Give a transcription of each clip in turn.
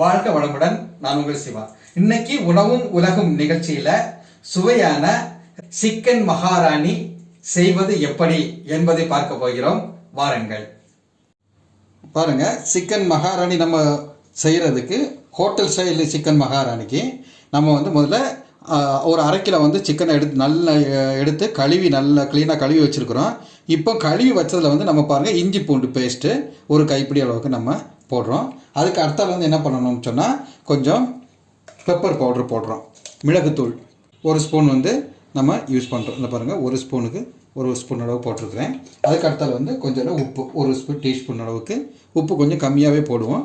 வாழ்க வளமுடன். நான் உங்கள் சிவா. இன்னைக்கு உணவும் உலகும் நிகழ்ச்சியில சுவையான சிக்கன் மகாராணி செய்வது எப்படி என்பதை பார்க்க போகிறோம். வாருங்கள். பாருங்க சிக்கன் மகாராணி நம்ம செய்கிறதுக்கு ஹோட்டல் ஸ்டைலு சிக்கன் மகாராணிக்கு நம்ம வந்து முதல்ல ஒரு அரை கிலோ வந்து சிக்கனை எடுத்து நல்லா எடுத்து கழுவி நல்லா க்ளீனாக கழுவி வச்சுருக்குறோம். இப்போ கழுவி வச்சதில் வந்து நம்ம பாருங்கள் இஞ்சி பூண்டு பேஸ்ட்டு ஒரு கைப்பிடி அளவுக்கு நம்ம போடுறோம். அதுக்கு அடுத்தால் வந்து என்ன பண்ணணும்னு சொன்னால் கொஞ்சம் பெப்பர் பவுடர் போடுறோம். மிளகுத்தூள் ஒரு ஸ்பூன் வந்து நம்ம யூஸ் பண்ணுறோம் இந்த பாருங்கள் ஒரு ஸ்பூனுக்கு ஒரு ஸ்பூன் அளவு போட்டிருக்கிறேன். அதுக்கு அடுத்தால் வந்து கொஞ்சம் அளவு உப்பு ஒரு ஸ்பூன் டீஸ்பூன் அளவுக்கு உப்பு கொஞ்சம் கம்மியாகவே போடுவோம்.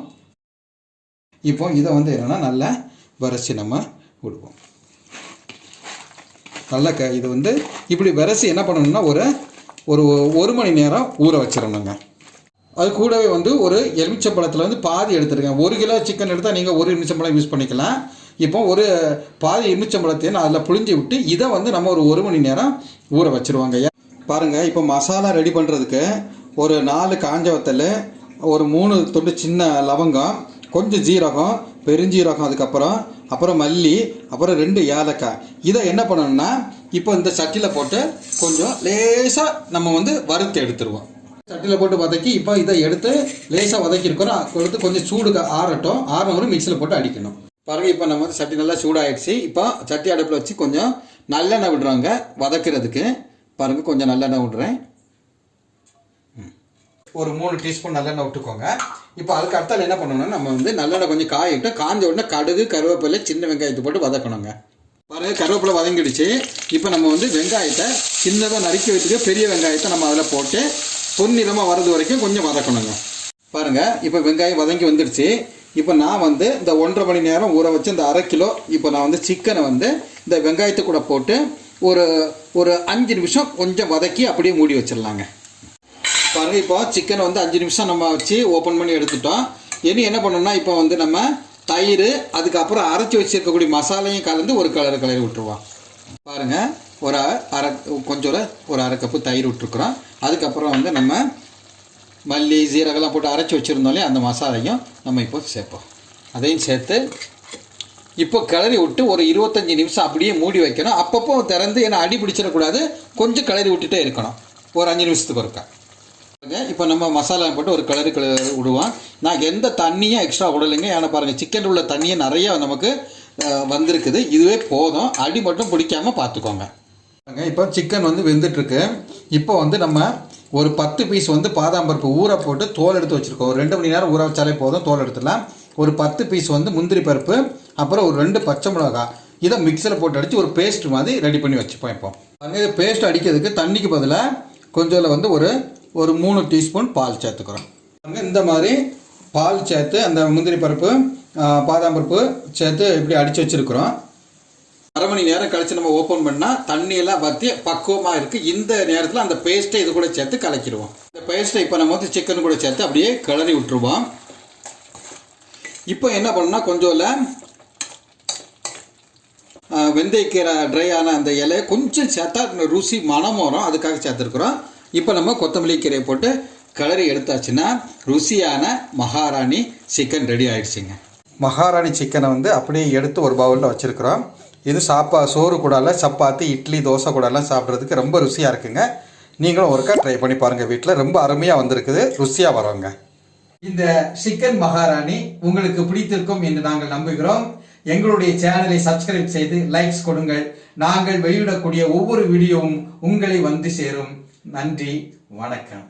இப்போ இதை வந்து என்னென்னா நல்லா வரைச்சி நம்ம விடுவோம். நல்லா க இது வந்து இப்படி வரைச்சி என்ன பண்ணணும்னா ஒரு ஒரு ஒரு மணி நேரம் ஊற வச்சிடணுங்க. அது கூடவே வந்து ஒரு எலுமிச்சம்பழத்தில் வந்து பாதி எடுத்துருக்கேன். ஒரு கிலோ சிக்கன் எடுத்தால் நீங்கள் ஒரு எலுமிச்சம்பழம் யூஸ் பண்ணிக்கலாம். இப்போ ஒரு பாதி எலுமிச்சம்பழத்தையும் நான் அதில் புழிஞ்சு விட்டு இதை வந்து நம்ம ஒரு ஒரு மணி நேரம் ஊற வச்சிருவாங்க. பாருங்கள் இப்போ மசாலா ரெடி பண்ணுறதுக்கு ஒரு நாலு காஞ்ச வத்தல் ஒரு மூணு தொண்டு சின்ன லவங்கம் கொஞ்சம் ஜீரகம் பெருஞ்சீரகம் அதுக்கப்புறம் அப்புறம் மல்லி அப்புறம் ரெண்டு ஏலக்காய். இதை என்ன பண்ணணும்னா இப்போ இந்த சட்டியில் போட்டு கொஞ்சம் லேசாக நம்ம வந்து வறுத்து எடுத்துருவோம். சட்டியில் போட்டு வதக்கி இப்போ இதை எடுத்து லேசாக வதக்கியிருக்கிறோம் கொடுத்து கொஞ்சம் சூடு ஆறட்டும். ஆறினவரும் மிக்சியில் போட்டு அடிக்கணும். பாருங்க இப்போ நம்ம வந்து சட்டி நல்லா சூடாயிடுச்சு. இப்போ சட்டி அடுப்பில் வச்சு கொஞ்சம் நல்லெண்ணெய் விடுறாங்க வதக்கிறதுக்கு. பாருங்க கொஞ்சம் நல்லெண்ணெய் விடுறேன். ஒரு மூணு டீஸ்பூன் நல்லெண்ணெய் விட்டுக்கோங்க. இப்போ அதுக்கு அடுத்தால் என்ன பண்ணணும்னா நம்ம வந்து நல்லெண்ணெய் கொஞ்சம் காயிட்டு காஞ்ச உடனே கடுகு கருவேப்பிலை சின்ன வெங்காயத்தை போட்டு வதக்கணுங்க. பாருங்க கருவேப்பிலை வதங்கிடுச்சு. இப்போ நம்ம வந்து வெங்காயத்தை சின்னதாக நறுக்கி வச்சுட்டு பெரிய வெங்காயத்தை நம்ம அதில் போட்டு பொன்னிறமாக வரது வரைக்கும் கொஞ்சம் வதக்கணுங்க. பாருங்கள் இப்போ வெங்காயம் வதங்கி வந்துடுச்சு. இப்போ நான் வந்து இந்த ஒன்றரை மணி நேரம் ஊற வச்சு இந்த அரை கிலோ இப்போ நான் வந்து சிக்கனை வந்து இந்த வெங்காயத்தை கூட போட்டு ஒரு ஒரு அஞ்சு நிமிஷம் கொஞ்சம் வதக்கி அப்படியே மூடி வச்சிடலாங்க. பாருங்கள் இப்போ சிக்கனை வந்து அஞ்சு நிமிஷம் நம்ம வச்சு ஓப்பன் பண்ணி எடுத்துட்டோம். இனி என்ன பண்ணணும்னா இப்போ வந்து நம்ம தயிர் அதுக்கப்புறம் அரைச்சி வச்சிருக்கக்கூடிய மசாலையும் கலந்து ஒரு கலர் கலரி விட்டுருவோம். பாருங்கள் ஒரு அரை கொஞ்சம் ஒரு- ஒரு அரை கப்பு தயிர் விட்டுருக்குறோம். அதுக்கப்புறம் வந்து நம்ம மல்லி ஜீரகம்லாம் போட்டு அரைச்சி வச்சுருந்தோம்லே அந்த மசாலையும் நம்ம இப்போ சேர்ப்போம். அதையும் சேர்த்து இப்போ கிளறி விட்டு ஒரு இருபத்தஞ்சி நிமிஷம் அப்படியே மூடி வைக்கணும். அப்பப்போ திறந்து ஏன்னா அடி பிடிச்சிடக்கூடாது. கொஞ்சம் கிளறி விட்டுட்டே இருக்கணும். ஒரு அஞ்சு நிமிஷத்துக்கு ஒருக்கா. இப்போ நம்ம மசாலா போட்டு ஒரு கிளறி கிளறி விடுவோம். நான் எந்த தண்ணியும் எக்ஸ்ட்ரா விடலைங்க. ஏன்னா பாருங்கள் சிக்கன் உள்ள தண்ணியை நிறையா நமக்கு வந்திருக்குது. இதுவே போதும். அடி மட்டும் பிடிக்காமல் பார்த்துக்கோங்க. இப்போ சிக்கன் வந்து வெந்துட்டுருக்கு. இப்போ வந்து நம்ம ஒரு பத்து பீஸ் வந்து பாதாம் பருப்பு ஊற போட்டு தோல் எடுத்து வச்சுருக்கோம். ஒரு ரெண்டு மணி நேரம் ஊற வச்சாலே போதும் தோல் எடுத்துடலாம். ஒரு பத்து பீஸ் வந்து முந்திரி பருப்பு அப்புறம் ஒரு ரெண்டு பச்சை மிளகாய் இதை மிக்சரில் போட்டு அடித்து ஒரு பேஸ்ட் மாதிரி ரெடி பண்ணி வச்சுப்போம் இப்போ. பாருங்க, இது பேஸ்ட் அடிக்கிறதுக்கு தண்ணிக்கு பதிலாக கொஞ்சம் வந்து ஒரு ஒரு மூணு டீஸ்பூன் பால் சேர்த்துக்கிறோம். அங்கே இந்த மாதிரி பால் சேர்த்து அந்த முந்திரி பருப்பு பாதாம் பருப்பு சேர்த்து இப்படி அடித்து வச்சுருக்குறோம். அரை மணி நேரம் கழிச்சு நம்ம ஓப்பன் பண்ணால் தண்ணியெல்லாம் வற்றி பக்குவமாக இருக்குது இந்த நேரத்தில் அந்த பேஸ்ட்டை இது கூட சேர்த்து கலக்கிடுவோம். இந்த பேஸ்ட்டை இப்போ நம்ம வந்து சிக்கன் கூட சேர்த்து அப்படியே கிளறி விட்டுருவோம். இப்போ என்ன பண்ணோம்னா கொஞ்சம் வெந்தயக்கீரை ட்ரை ஆன அந்த இலையை கொஞ்சம் சேர்த்தா ருசி மனம் வரும். அதுக்காக சேர்த்துருக்குறோம். இப்போ நம்ம கொத்தமல்லி கீரையை போட்டு கிளறி எடுத்தாச்சுன்னா ருசியான மகாராணி சிக்கன் ரெடி ஆயிடுச்சுங்க. மகாராணி சிக்கனை வந்து அப்படியே எடுத்து ஒரு பவுலில் வச்சுருக்குறோம். இது சாப்பா சோறு கூடலாம் சப்பாத்தி இட்லி தோசை கூடலாம் சாப்பிட்றதுக்கு ரொம்ப ருசியாக இருக்குங்க. நீங்களும் ஒருக்கா ட்ரை பண்ணி பாருங்கள் வீட்டில் ரொம்ப அருமையாக வந்திருக்குது. ருசியாக வரோங்க. இந்த சிக்கன் மகாராணி உங்களுக்கு பிடித்திருக்கும் என்று நாங்கள் நம்புகிறோம். எங்களுடைய சேனலை சப்ஸ்கிரைப் செய்து லைக்ஸ் கொடுங்கள். நாங்கள் வெளியிடக்கூடிய ஒவ்வொரு வீடியோவும் உங்களை வந்து சேரும். நன்றி. வணக்கம்.